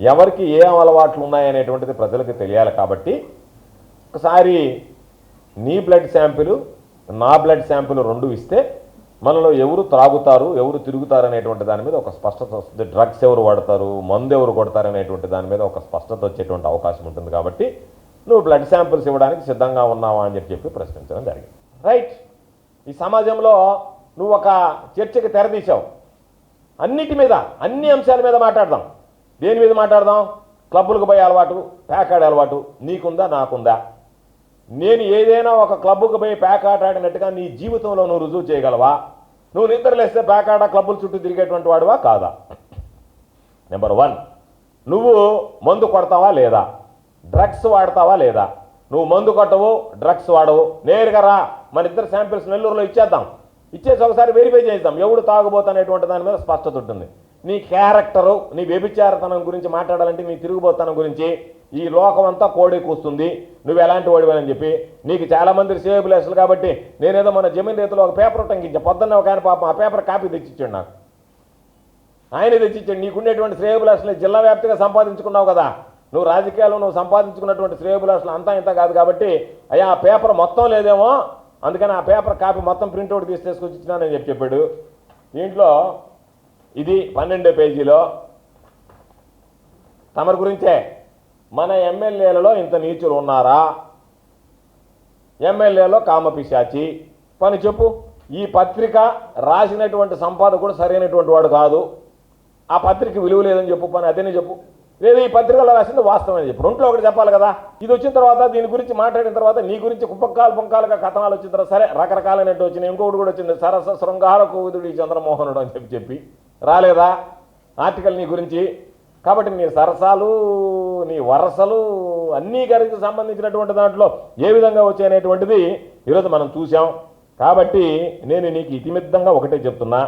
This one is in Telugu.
ఎవరికి ఏ అలవాట్లు ఉన్నాయనేటువంటిది ప్రజలకు తెలియాలి కాబట్టి ఒకసారి నీ బ్లడ్ శాంపిల్ నా బ్లడ్ శాంపిల్ రెండు ఇస్తే మనలో ఎవరు త్రాగుతారు ఎవరు తిరుగుతారు అనేటువంటి దాని మీద ఒక స్పష్టత వస్తుంది. డ్రగ్స్ ఎవరు వాడతారు మందు ఎవరు కొడతారు అనేటువంటి దాని మీద ఒక స్పష్టత వచ్చేటువంటి అవకాశం ఉంటుంది కాబట్టి నువ్వు బ్లడ్ శాంపిల్స్ ఇవ్వడానికి సిద్ధంగా ఉన్నావా అని చెప్పి చెప్పి ప్రశ్నించడం జరిగింది. రైట్. ఈ సమాజంలో నువ్వు ఒక చర్చకి తెరదీశావు. అన్నిటి మీద అన్ని అంశాల మీద మాట్లాడదాం. దేని మీద మాట్లాడదాం? క్లబ్బులకు పోయే అలవాటు ప్యాకాడే అలవాటు. నీకుందా? నాకుందా? నేను ఏదైనా ఒక క్లబ్కు పోయి ప్యాకాట ఆడినట్టుగా నీ జీవితంలో నువ్వు రుజువు చేయగలవా? నువ్వు నిద్రలేస్తే ప్యాకాట క్లబ్బుల చుట్టూ తిరిగేటువంటి వాడువా? కాదా? నెంబర్ వన్ నువ్వు మందు కొడతావా లేదా? డ్రగ్స్ వాడతావా లేదా? నువ్వు మందు కొట్టవు డ్రగ్స్ వాడవు. నేరుగా రా మన ఇద్దరు శాంపిల్స్ నెల్లూరులో ఇచ్చేద్దాం. ఇచ్చేసి ఒకసారి వెరిఫై చేద్దాం ఎవడు తాగుబోతనేటువంటి దాని మీద స్పష్టత ఉంటుంది. నీ క్యారెక్టరు నీ వ్యభిచారతనం గురించి మాట్లాడాలంటే నీ తిరుగుబోతనం గురించి ఈ లోకం అంతా కోడి కూస్తుంది. నువ్వు ఎలాంటి వాడివని చెప్పి నీకు చాలా మంది అసలు కాబట్టి నేనేదో మన జమీన్ రైతులో ఒక పేపర్ టంకించా పొద్దున్న ఒక ఆయన పాపం ఆ పేపర్ కాపీ తెచ్చిచ్చాడు నాకు. ఆయన తెచ్చిచ్చాడు. నీకుండేటువంటి శ్రేయబులాసులు జిల్లా వ్యాప్తిగా సంపాదించుకున్నావు కదా. నువ్వు రాజకీయాల్లో నువ్వు సంపాదించుకున్నటువంటి శ్రేయబులాసులు అంతా ఇంత కాదు కాబట్టి అయ్యా ఆ పేపర్ మొత్తం లేదేమో అందుకని ఆ పేపర్ కాపీ మొత్తం ప్రింట్అవుట్ తీసి తీసుకొచ్చి ఇచ్చినానని చెప్పి చెప్పాడు. దీంట్లో ఇది పన్నెండో పేజీలో. తమరి గురించే. మన ఎమ్మెల్యేలలో ఇంత నీచులు ఉన్నారా? ఎమ్మెల్యేలో కామపిశాచి. పని చెప్పు. ఈ పత్రిక రాసినటువంటి సంపాదకుడు సరైనటువంటి వాడు కాదు. ఆ పత్రిక విలువ లేదని చెప్పు పని అదేనే చెప్పు. లేదు ఈ పత్రికలో రాసింది వాస్తవమే చెప్పు. రెంట్లో ఒకటి చెప్పాలి కదా. ఇది వచ్చిన తర్వాత దీని గురించి మాట్లాడిన తర్వాత నీ గురించి కుప్పకాలు పొంకాలుగా కథనాలు వచ్చిన తర్వాత సరే రకరకాలైనట్టు వచ్చినాయి. ఇంకొకటి కూడా వచ్చింది. సరస శృంగార కోవిదుడి చంద్రమోహనుడు అని చెప్పి చెప్పి. రాలేదా? ఆర్టికల్ నీ గురించి. కాబట్టి నీ సరసాలు నీ వరసలు అన్నీ గారికి సంబంధించినటువంటి దాంట్లో ఏ విధంగా వచ్చాయనేటువంటిది ఈరోజు మనం చూసాం కాబట్టి నేను నీకు ఇతిమిద్దంగా ఒకటే చెప్తున్నా.